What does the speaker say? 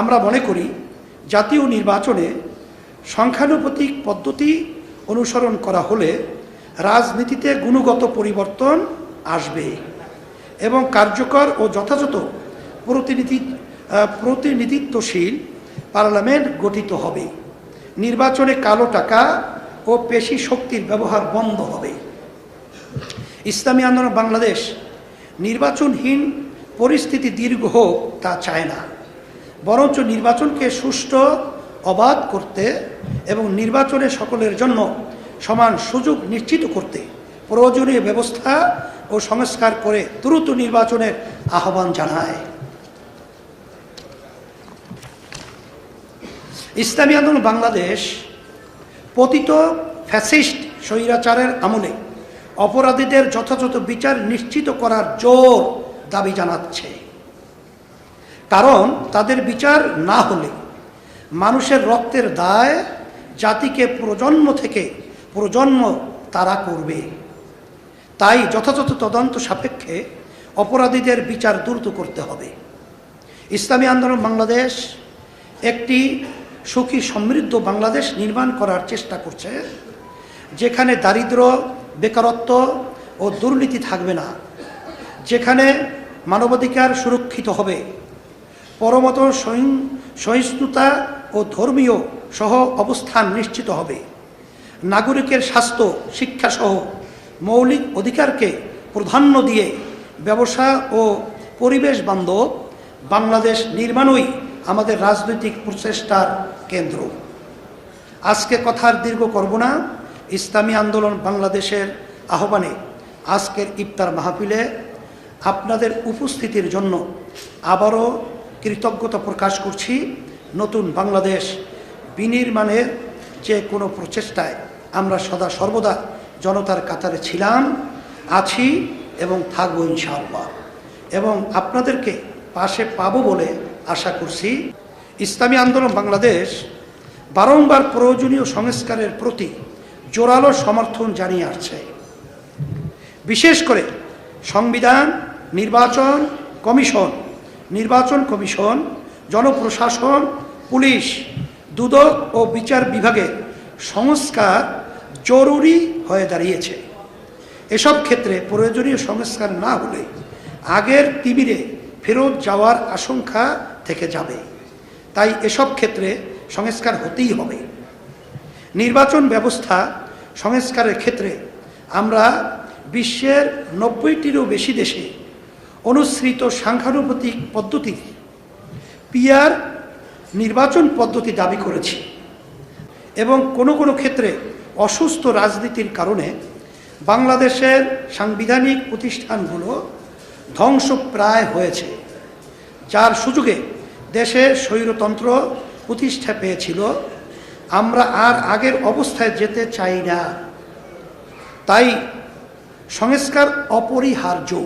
আমরা মনে করি জাতীয় নির্বাচনে সংখ্যানুপাতিক পদ্ধতি অনুসরণ করা হলে রাজনীতিতে গুণগত পরিবর্তন আসবে এবং কার্যকর ও যথাযথ প্রতিনিধি প্রতিনিধিত্বশীল পার্লামেন্ট গঠিত হবে। নির্বাচনে কালো টাকা ও পেশি শক্তির ব্যবহার বন্ধ হবে। ইসলামী আন্দোলন বাংলাদেশ নির্বাচনহীন পরিস্থিতি দীর্ঘ হোক তা চায় না। বরঞ্চ নির্বাচনকে সুষ্ঠু, অবাধ করতে এবং নির্বাচনে সকলের জন্য সমান সুযোগ নিশ্চিত করতে প্রয়োজনীয় ব্যবস্থা ও সংস্কার করে দ্রুত নির্বাচনের আহ্বান জানায়। ইসলামী আন্দোলন বাংলাদেশ পতিত ফ্যাসিস্ট স্বৈরাচারের আমলে অপরাধীদের যথাযথ বিচার নিশ্চিত করার জোর দাবি জানাচ্ছে। কারণ তাদের বিচার না হলে মানুষের রক্তের দায় জাতিকে প্রজন্ম থেকে প্রজন্ম তারা করবে। তাই যথাযথ তদন্ত সাপেক্ষে অপরাধীদের বিচার দ্রুত করতে হবে। ইসলামী আন্দোলন বাংলাদেশ একটি সুখী সমৃদ্ধ বাংলাদেশ নির্মাণ করার চেষ্টা করছে, যেখানে দারিদ্র, বেকারত্ব ও দুর্নীতি থাকবে না, যেখানে মানবাধিকার সুরক্ষিত হবে। পরমত সহিং- সহিষ্ণুতা ও ধর্মীয় সহ অবস্থান নিশ্চিত হবে। নাগরিকের স্বাস্থ্য, শিক্ষাসহ মৌলিক অধিকারকে প্রাধান্য দিয়ে ব্যবসা ও পরিবেশ বান্ধব বাংলাদেশ নির্মাণই আমাদের রাজনৈতিক প্রচেষ্টার কেন্দ্র। আজকে কথার দীর্ঘ করব না। ইসলামী আন্দোলন বাংলাদেশের আহ্বানে আজকের ইফতার মাহফিলে আপনাদের উপস্থিতির জন্য আবারও কৃতজ্ঞতা প্রকাশ করছি নতুন বাংলাদেশ বিনির্মাণের যে কোনো প্রচেষ্টায় আমরা সদা সর্বদা জনতার কাতারে ছিলাম, আছি এবং থাকব ইনশাআল্লাহ। এবং আপনাদেরকে পাশে পাবো বলে আশা করছি। ইসলামী আন্দোলন বাংলাদেশ বারংবার প্রয়োজনীয় সংস্কারের প্রতি জোরালো সমর্থন জানিয়ে আসছে। বিশেষ করে সংবিধান, নির্বাচন, কমিশন নির্বাচন কমিশন, জনপ্রশাসন, পুলিশ, দুদক ও বিচার বিভাগে সংস্কার জরুরি হয়ে দাঁড়িয়েছে। এসব ক্ষেত্রে প্রয়োজনীয় সংস্কার না হলে আগের তিবিরে ফেরত যাওয়ার আশঙ্কা থেকে যাবে। তাই এসব ক্ষেত্রে সংস্কার হতেই হবে। নির্বাচন ব্যবস্থা সংস্কারের ক্ষেত্রে আমরা বিশ্বের নব্বইটিরও বেশি দেশে অনুসৃত সাংখ্যানুপাতিক পদ্ধতি পিয়ার নির্বাচন পদ্ধতি দাবি করেছি এবং কোনো কোনো ক্ষেত্রে অসুস্থ রাজনীতির কারণে বাংলাদেশের সাংবিধানিক প্রতিষ্ঠানগুলো ধ্বংসপ্রায় হয়েছে, যার সুযোগে দেশে স্বৈরতন্ত্র প্রতিষ্ঠা পেয়েছিল। আমরা আর আগের অবস্থায় যেতে চাই না। তাই সংস্কার অপরিহার্য।